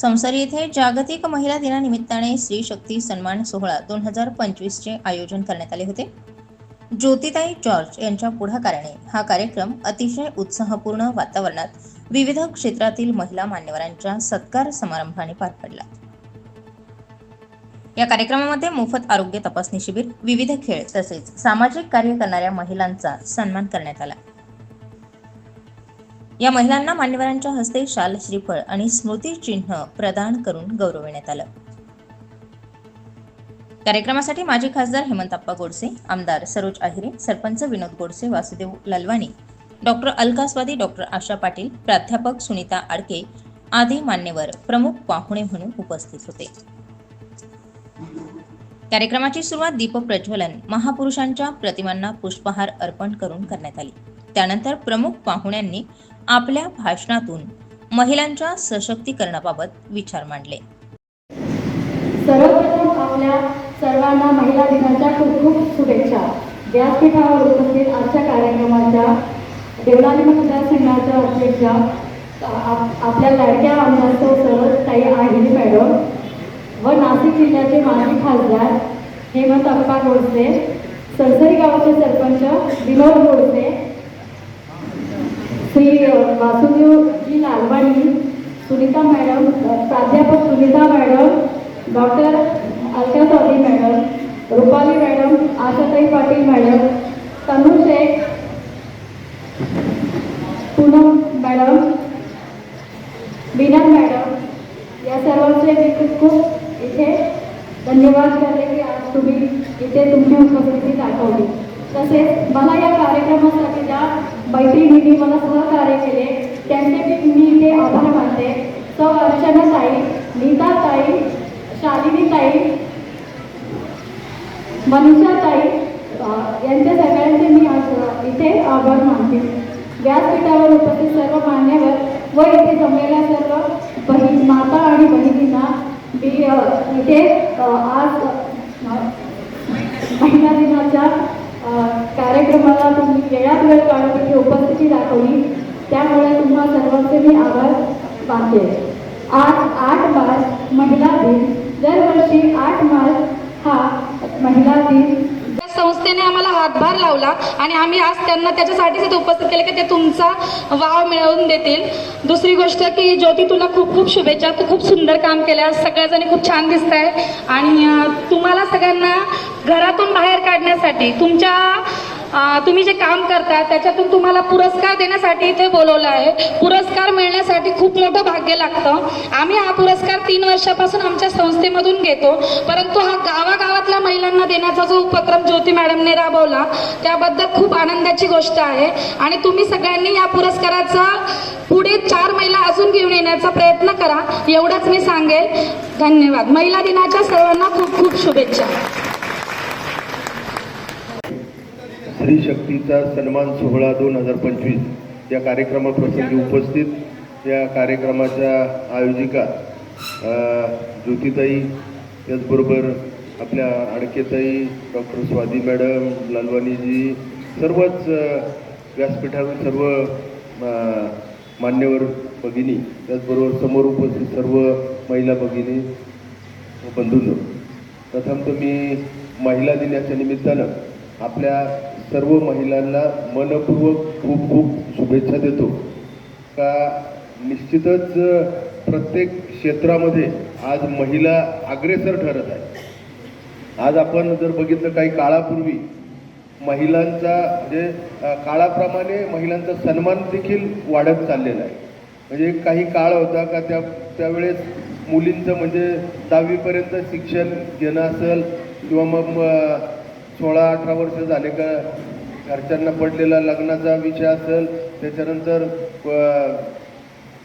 संसार येथे जागतिक महिला दिनानिमित्ताने स्त्री शक्ती सन्मान सोहळा दोन हजार पंचवीसचे आयोजन करण्यात आले होते. ज्योतिताई जॉर्ज यांच्या पुढाकाराने हा कार्यक्रम अतिशय उत्साहपूर्ण वातावरणात विविध क्षेत्रातील महिला मान्यवरांच्या सत्कार समारंभाने पार पडला. या कार्यक्रमामध्ये मोफत आरोग्य तपासणी शिबिर विविध खेळ तसेच सामाजिक कार्य करणाऱ्या महिलांचा सन्मान करण्यात आला. या महिलांना मान्यवरांच्या हस्ते शाल श्रीफळ आणि स्मृती चिन्ह प्रदान करून गौरविण्यात आलं. कार्यक्रमासाठी माजी खासदार हेमंतप्पा गोडसे आमदार सरोज आहिरे सरपंच विनोद गोडसे वासुदेव ललवाणी डॉक्टर अलकास्वादी डॉक्टर आशा पाटील प्राध्यापक सुनीता आडके आदी मान्यवर प्रमुख पाहुणे म्हणून उपस्थित होते. कार्यक्रमाची सुरुवात दीप प्रज्वलन महापुरुषांच्या प्रतिमांना पुष्पहार अर्पण करून करण्यात आली. त्यानंतर प्रमुख पाहुण्यांनी आपल्या भाषणातून महिलांच्या सशक्तीकरणाबाबत विचार मांडले. सर्वप्रथम आपल्या सर्वांना महिला दिनाच्या खूप खूप शुभेच्छा. व्यासपीठावर उपस्थित आजच्या कार्यक्रमाच्या देवळाली मतदारसंघाच्या अध्यक्षा आपल्या लाडक्या आमदार सौ सरळ ताई आहिली मॅडम व नाशिक जिल्ह्याचे माजी खासदार हेमंत अप्पा गोडसे सरसरी गावाचे सरपंच विनोद गोडसे श्री वासुदेवजी लालवाणी सुनीता मॅडम प्राध्यापक Sunita madam doctor Alka Swati madam Rupali madam आशाताई Patil madam Tanu Shaikh Poonam madam Bina madam या सर्वांचे मी खूप खूप इथे धन्यवाद करते की आज तुम्ही इथे तुमची उपस्थिती दाखवली. तसेच मला या कार्यक्रमासाठी ज्या मैत्रिणींनी मला सहकार्य केले त्यांचे मी इथे आभार मानते. सौ अर्चना ताई नीता ताई शालिनी ताई मनीषा ताई यांच्या सगळ्यांचे मी आज इथे आभार मानते. व्यासपीठावर उपस्थित सर्व मान्यवर व इथे जमलेल्या सर्व बहीण माता आणि बहिणींना मी इथे आज महिला दिनाच्या कार्यक्रमाला तुम्ही वेळात वेळ काढून इथे उपस्थिती दाखवली. त्यामुळे तुम्हा सर्वांचे मी आभार मानते. आज आठ मार्च महिला दिन. दरवर्षी आठ मार्च हा महिला दिन. संस्थेने आम्हाला हातभार लावला आणि आम्ही आज त्यांना त्याच्यासाठीच इथे उपस्थित केले की ते तुमचा वाव मिळवून देतील. दुसरी गोष्ट की ज्योती तुला खूप खूप शुभेच्छा. तू खूप सुंदर काम केलं सगळ्याजणी खूप छान दिसत आहे आणि तुम्हाला सगळ्यांना घरातून बाहेर काढण्यासाठी तुमच्या तुम्ही जे काम करता त्याच्यातून तुम्हाला पुरस्कार देण्यासाठी इथे बोलवलं आहे. पुरस्कार मिळण्यासाठी खूप मोठं भाग्य लागतं. आम्ही हा पुरस्कार तीन वर्षापासून आमच्या संस्थेमधून घेतो. परंतु हा गावागावातल्या महिलांना देण्याचा जो उपक्रम ज्योती मॅडमने राबवला त्याबद्दल खूप आनंदाची गोष्ट आहे. आणि तुम्ही सगळ्यांनी या पुरस्काराचा पुढे चार महिला अजून घेऊन येण्याचा प्रयत्न करा. एवढंच मी सांगेल. धन्यवाद. महिला दिनाच्या सर्वांना खूप खूप शुभेच्छा. स्त्री शक्तीचा सन्मान सोहळा दोन हजार पंचवीस. या कार्यक्रमाप्रसंगी उपस्थित या कार्यक्रमाच्या आयोजिका ज्योतिताई त्याचबरोबर आपल्या आडकेताई डॉक्टर स्वाती मॅडम लालवानीजी सर्वच व्यासपीठावर सर्व मान्यवर भगिनी त्याचबरोबर समोर उपस्थित सर्व महिला भगिनी बंधूंनो. प्रथम तर मी महिला दिनाच्या निमित्तानं आपल्या सर्व महिलांना मनपूर्वक खूप खूप शुभेच्छा देतो. का निश्चितच प्रत्येक क्षेत्रामध्ये आज महिला अग्रेसर ठरत आहे आज आपण जर बघितलं काही काळापूर्वी महिलांचा म्हणजे काळाप्रमाणे महिलांचा सन्मान देखील वाढत चाललेला आहे. म्हणजे काही काळ होता का त्या त्यावेळेस मुलींचं म्हणजे दहावीपर्यंत शिक्षण घेणं असेल किंवा मग सोळा अठरा वर्ष झाले का घरच्यांना पडलेला लग्नाचा विषय असेल त्याच्यानंतर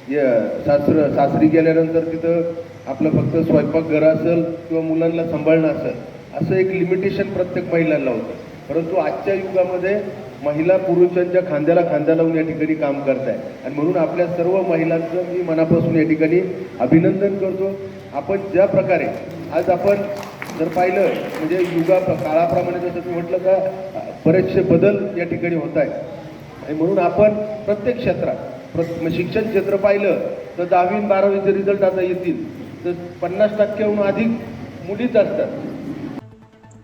य सासर सासरी गेल्यानंतर तिथं आपलं फक्त स्वयंपाकघर असेल किंवा मुलांना सांभाळणं असेल असं एक लिमिटेशन प्रत्येक महिलांना होतं. परंतु आजच्या युगामध्ये महिला पुरुषांच्या खांद्याला खांदा लावून या ठिकाणी काम करत आहे आणि म्हणून आपल्या सर्व महिलांचं मी मनापासून या ठिकाणी अभिनंदन करतो. आपण ज्या प्रकारे आज आपण जर पाहिलं म्हणजे युगा काळाप्रमाणे जसं मी म्हटलं का बरेचसे बदल या ठिकाणी होत आहेत. आणि म्हणून आपण प्रत्येक क्षेत्रात प्र म्हणजे शिक्षण क्षेत्र पाहिलं तर दहावी बारावीचे रिझल्ट आता येतील. तर पन्नास टक्क्याहून अधिक मुलीच असतात.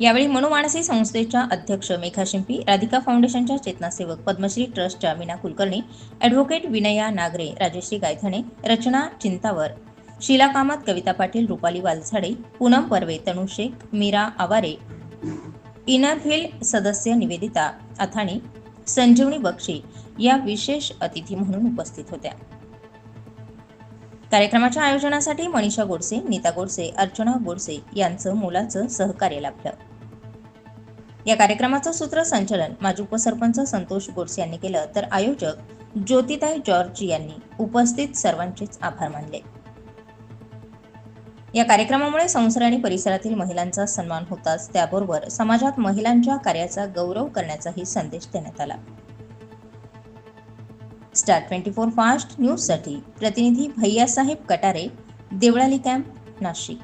यावेळी मनोमानसी संस्थेच्या अध्यक्ष मेघा शिंपी राधिका फाउंडेशनच्या चेतनासेवक पद्मश्री ट्रस्टच्या मीना कुलकर्णी ॲडव्होकेट विनया नागरे राजश्री गायधणे रचना चिंतावर. शिला कामत कविता पाटील रुपाली वालझाडे पूनम परवे तनू शेख मीरा आवारे. इनर सदस्य निवेदिता अथाणी संजीवनी बक्षी या विशेष अतिथी म्हणून उपस्थित होत्या. कार्यक्रमाच्या आयोजनासाठी मनीषा गोडसे नीता गोडसे अर्चना गोडसे यांचं मोलाचं सहकार्य लाभलं. या कार्यक्रमाचं सूत्रसंचलन माजी उपसरपंच संतोष गोडसे यांनी केलं तर आयोजक ज्योतिताई जॉर्ज यांनी. उपस्थित सर्वांचेच आभार मानले. या कार्यक्रमामुळे संसार आणि परिसरातील महिलांचा सन्मान होताच. त्याबरोबर समाजात महिलांच्या कार्याचा गौरव करण्याचाही संदेश देण्यात आला. स्टार ट्वेंटी फोर फास्ट न्यूजसाठी प्रतिनिधी भैयासाहेब कटारे देवळाली कॅम्प नाशिक.